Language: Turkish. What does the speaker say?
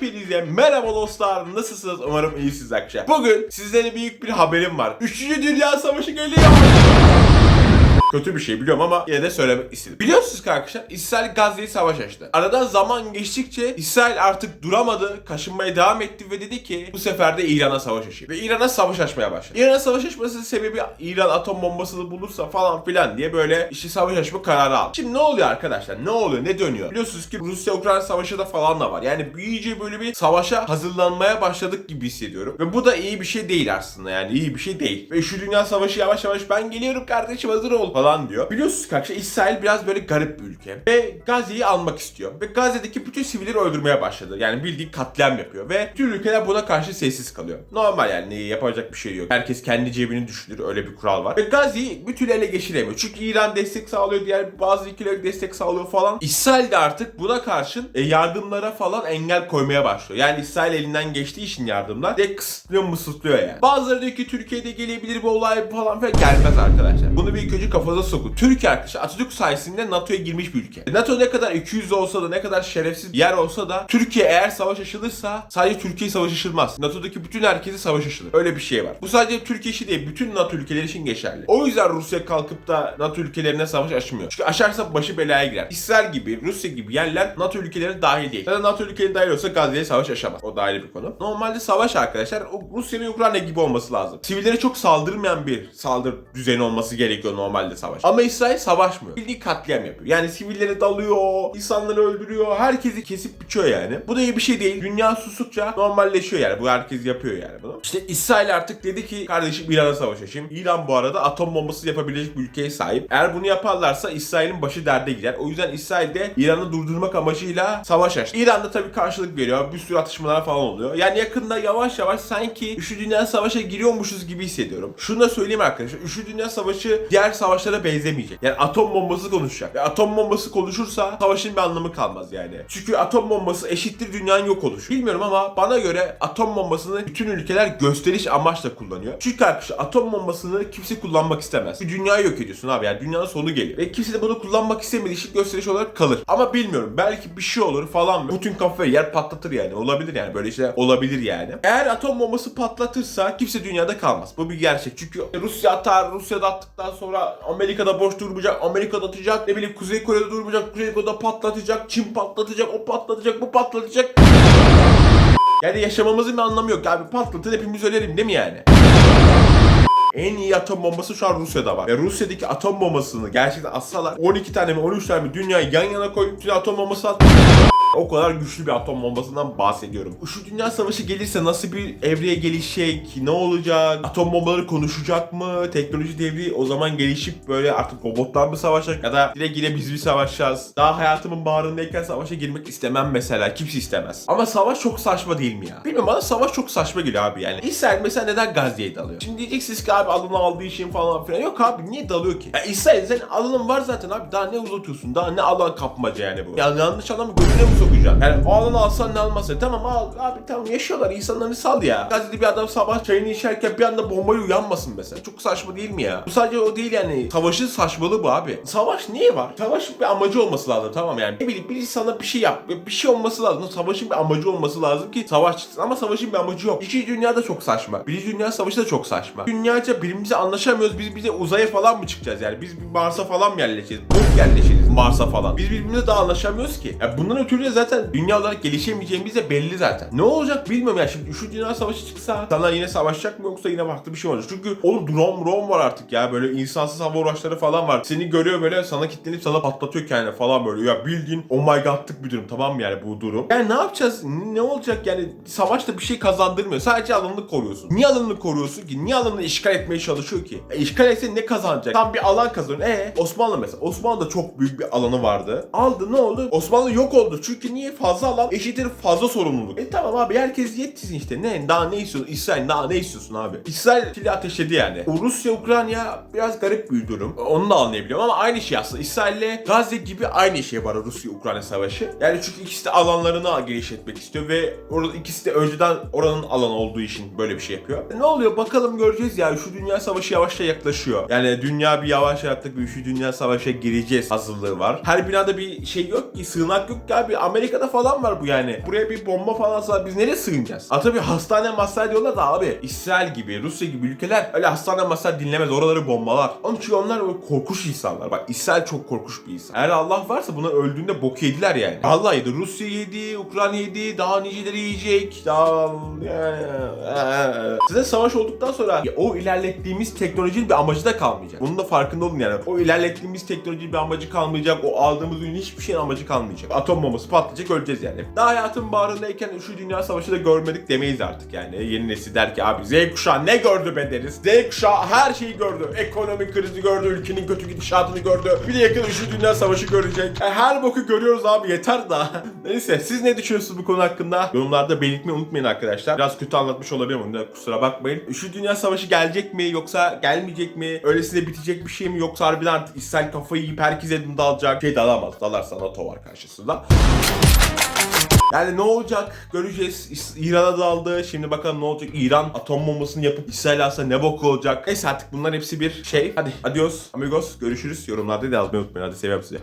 Hepinize merhaba dostlar. Nasılsınız? Umarım iyisiniz arkadaşlar. Bugün sizlere büyük bir haberim var. Üçüncü Dünya Savaşı geliyor. Kötü bir şey biliyorum ama yine de söylemek istedim. Biliyorsunuz arkadaşlar İsrail Gazze'yi savaş açtı. Aradan zaman geçtikçe İsrail artık duramadı, kaşınmaya devam etti ve dedi ki bu sefer de İran'a savaş açayım. Ve İran'a savaş açmaya başladı. İran'a savaş açmasının sebebi İran atom bombasını bulursa falan filan diye böyle işte savaş açma kararı aldı. Şimdi ne oluyor arkadaşlar? Ne oluyor? Ne dönüyor? Biliyorsunuz ki Rusya-Ukrayna savaşı da falan da var. Yani iyice böyle bir savaşa hazırlanmaya başladık gibi hissediyorum. Ve bu da iyi bir şey değil aslında yani iyi bir şey değil. Ve şu dünya savaşı yavaş yavaş ben geliyorum kardeşim hazır ol falan diyor. Biliyorsunuz ki İsrail biraz böyle garip bir ülke. Ve Gazze'yi almak istiyor. Ve Gazze'deki bütün sivilleri öldürmeye başladı. Yani bildiğin katliam yapıyor. Ve tüm ülkeler buna karşı sessiz kalıyor. Normal yani yapacak bir şey yok. Herkes kendi cebini düşünür. Öyle bir kural var. Ve Gazze'yi türlü ele geçiremiyor. Çünkü İran destek sağlıyor. Diğer bazı ülkeler destek sağlıyor falan. İsrail de artık buna karşın e, yardımlara falan engel koymaya başlıyor. Yani İsrail elinden geçtiği için yardımlar de kısıtlıyor mısıtlıyor yani. Bazıları diyor ki Türkiye'de gelebilir bu olay falan falan gelmez arkadaşlar. Bunu bir ilk önce kafanıza sokun. Türkiye arkadaşlar Atatürk sayesinde NATO'ya girmiş bir ülke. NATO ne kadar 200 olsa da ne kadar şerefsiz yer olsa da Türkiye eğer savaş açılırsa sadece Türkiye savaş açılmaz. NATO'daki bütün herkesi savaş açılır. Öyle bir şey var. Bu sadece Türkiye işi değil. Bütün NATO ülkeleri için geçerli. O yüzden Rusya kalkıp da NATO ülkelerine savaş açmıyor. Çünkü açarsa başı belaya girer. İsrail gibi, Rusya gibi yerler NATO ülkelerine dahil değil. Zaten NATO ülkelerine dahil olsa Gazze'ye savaş açamaz. O da ayrı bir konu. Normalde savaş arkadaşlar o Rusya ve Ukrayna gibi olması lazım. Sivillere çok saldırmayan bir saldırı düzeni olması gerekiyor normalde savaş. Ama İsrail savaşmıyor. Bildiği katliam yapıyor. Yani sivilleri dalıyor, insanları öldürüyor, herkesi kesip biçiyor yani. Bu da iyi bir şey değil. Dünya sustukça normalleşiyor yani. Bu herkes yapıyor yani bunu. İşte İsrail artık dedi ki kardeşim İran'a savaş açayım. İran bu arada atom bombası yapabilecek bir ülkeye sahip. Eğer bunu yaparlarsa İsrail'in başı derde girer. O yüzden İsrail de İran'ı durdurmak amacıyla savaş açtı. İran da tabii karşılık veriyor. Bir sürü atışmalar falan oluyor. Yani yakında yavaş yavaş sanki 3. Dünya Savaş'a giriyormuşuz gibi hissediyorum. Şunu da söyleyeyim arkadaşlar. 3. Dünya Savaşı diğer savaşlara benzemeyecek. Yani atom bombası konuşacak. Ve atom bombası konuşursa savaşın bir anlamı kalmaz yani. Çünkü atom bombası eşittir dünyanın yok oluşu. Bilmiyorum ama bana göre atom bombasını bütün ülkeler gösteriş amaçla kullanıyor. Çünkü arkadaşlar atom bombasını kimse kullanmak istemez. Bir dünyayı yok ediyorsun abi yani dünyanın sonu geliyor. Ve kimse de bunu kullanmak istemediği için gösteriş olarak kalır. Ama bilmiyorum belki bir şey olur falan. Bütün kafayı yer patlatır yani. Olabilir yani böyle şeyler olabilir yani. Eğer atom bombası patlatırsa kimse dünyada kalmaz. Bu bir gerçek. Çünkü Rusya atar. Rusya'da attıktan sonra Amerika'da boş durmayacak. Amerika'da atacak. Ne bileyim Kuzey Kore'de durmayacak. Kuzey Kore'de patlatacak. Çin patlatacak. O patlatacak. Bu patlatacak. Yani yaşamamızın bir anlamı yok. Abi patlatın hepimiz ölelim değil mi yani? En iyi atom bombası şu an Rusya'da var. Ve Rusya'daki atom bombasını gerçekten atsalar 12 tane mi 13 tane mi dünyayı yan yana koyup bir atom bombası at. O kadar güçlü bir atom bombasından bahsediyorum. Şu dünya savaşı gelirse nasıl bir evreye gelişecek? Ne olacak? Atom bombaları konuşacak mı? Teknoloji devri o zaman gelişip böyle artık robotlar mı savaşacak? Ya da direkt yine biz mi savaşacağız? Daha hayatımın bağrındayken savaşa girmek istemem mesela. Kimse istemez. Ama savaş çok saçma değil mi ya? Bilmiyorum bana savaş çok saçma geliyor abi yani. İsrail mesela neden Gazze'ye dalıyor? Şimdi diyeceksiniz ki abi alını aldığı için falan filan. Yok abi niye dalıyor ki? Ya İsrail senin alanın var zaten abi. Daha ne uzatıyorsun? Daha ne alan kapmaca yani bu? Ya yanlış adamı gözüne mi sokacaksın? Yani o alanı alsan ne almazsa. Tamam al abi tamam yaşıyorlar. insanları sal ya. Gazze'de bir adam sabah çayını içerken bir anda bombayı uyanmasın mesela. Çok saçma değil mi ya? Bu sadece o değil yani. Savaşın saçmalığı bu abi. Savaş niye var? Savaşın bir amacı olması lazım tamam yani. Ne bileyim biri sana bir şey yap. Bir şey olması lazım. Savaşın bir amacı olması lazım ki savaş çıksın. Ama savaşın bir amacı yok. İkinci dünya da çok saçma. Birinci dünya savaşı da çok saçma. Dünyaca birbirimize anlaşamıyoruz. Biz bize uzaya falan mı çıkacağız yani? Biz bir Mars'a falan mı yerleşeceğiz? Bok yerleşiriz Mars'a falan. Biz birbirimize daha anlaşamıyoruz ki. Ya bundan ötürü de zaten dünya olarak gelişemeyeceğimiz de belli zaten. Ne olacak bilmiyorum ya. Şimdi şu dünya savaşı çıksa sana yine savaşacak mı yoksa yine farklı bir şey olacak. Çünkü oğlum drone drone var artık ya. Böyle insansız hava araçları falan var. Seni görüyor böyle sana kilitlenip sana patlatıyor kendine falan böyle. Ya bildiğin oh my god'lık bir durum tamam mı yani bu durum. Yani ne yapacağız? Ne olacak yani? Savaşta bir şey kazandırmıyor. Sadece alanını koruyorsun. Niye alanını koruyorsun ki? Niye alanını işgal etmeye çalışıyor ki? E, işgal etse ne kazanacak? Tam bir alan kazanıyor. E Osmanlı mesela. Osmanlı'da çok büyük bir alanı vardı. Aldı ne oldu? Osmanlı yok oldu. Çünkü niye? Fazla alan eşittir fazla sorumluluk. E tamam abi herkes yetsin işte. Ne? Daha ne istiyorsun? İsrail daha ne istiyorsun abi? İsrail fili ateşledi yani. Rusya Ukrayna biraz garip bir durum. Onu da anlayabiliyorum ama aynı şey aslında. İsrail'le Gazze gibi aynı şey var Rusya Ukrayna savaşı. Yani çünkü ikisi de alanlarını genişletmek istiyor ve orada ikisi de önceden oranın alanı olduğu için böyle bir şey yapıyor. E ne oluyor bakalım göreceğiz ya. Şu dünya savaşı yavaşça yaklaşıyor. Yani dünya bir yavaş artık bir şu dünya savaşa gireceğiz hazırlığı var. Her binada bir şey yok ki, sığınak yok ki abi. Amerika'da falan var bu yani. Buraya bir bomba falan atsa biz nereye sığınacağız? Ha tabii hastane masal diyorlar da abi. İsrail gibi, Rusya gibi ülkeler öyle hastane masal dinlemez. Oraları bombalar. Onun için onlar böyle korkunç insanlar. Bak İsrail çok korkunç bir insan. Eğer Allah varsa buna öldüğünde bok yediler yani. Allah yedi. Rusya yedi, Ukrayna yedi, daha niceleri yiyecek. Daha... Size savaş olduktan sonra ya o ilerlettiğimiz teknolojinin bir amacı da kalmayacak. Bunun da farkında olun yani. O ilerlettiğimiz teknolojinin bir amacı kalmayacak. O aldığımız ürünün hiçbir şeyin amacı kalmayacak. Atom bombası patlayacak öleceğiz yani. Daha hayatın bağrındayken şu dünya savaşı da görmedik demeyiz artık yani. Yeni nesil der ki abi Z kuşağı ne gördü be deriz. Z kuşağı her şeyi gördü. Ekonomik krizi gördü, ülkenin kötü gidişatını gördü. Bir de yakın şu dünya savaşı görecek. E, her boku görüyoruz abi yeter daha. Neyse siz ne düşünüyorsunuz bu konu hakkında? Yorumlarda belirtmeyi unutmayın arkadaşlar. Biraz kötü anlatmış olabilirim onu da kusura bakmayın. Şu dünya savaşı gelecek mi yoksa gelmeyecek mi? Öylesine bitecek bir şey mi yoksa harbiden artık İsrail kafayı yiyip herkese dalacak? Şey dalamaz. Dalarsa NATO var karşısında. Yani ne olacak göreceğiz. İran'a daldı. Şimdi bakalım ne olacak. İran atom bombasını yapıp İsrail alsa ne bok olacak. Neyse artık bunların hepsi bir şey. Hadi adios amigos. Görüşürüz. Yorumlarda da yazmayı unutmayın. Hadi seviyorum sizi.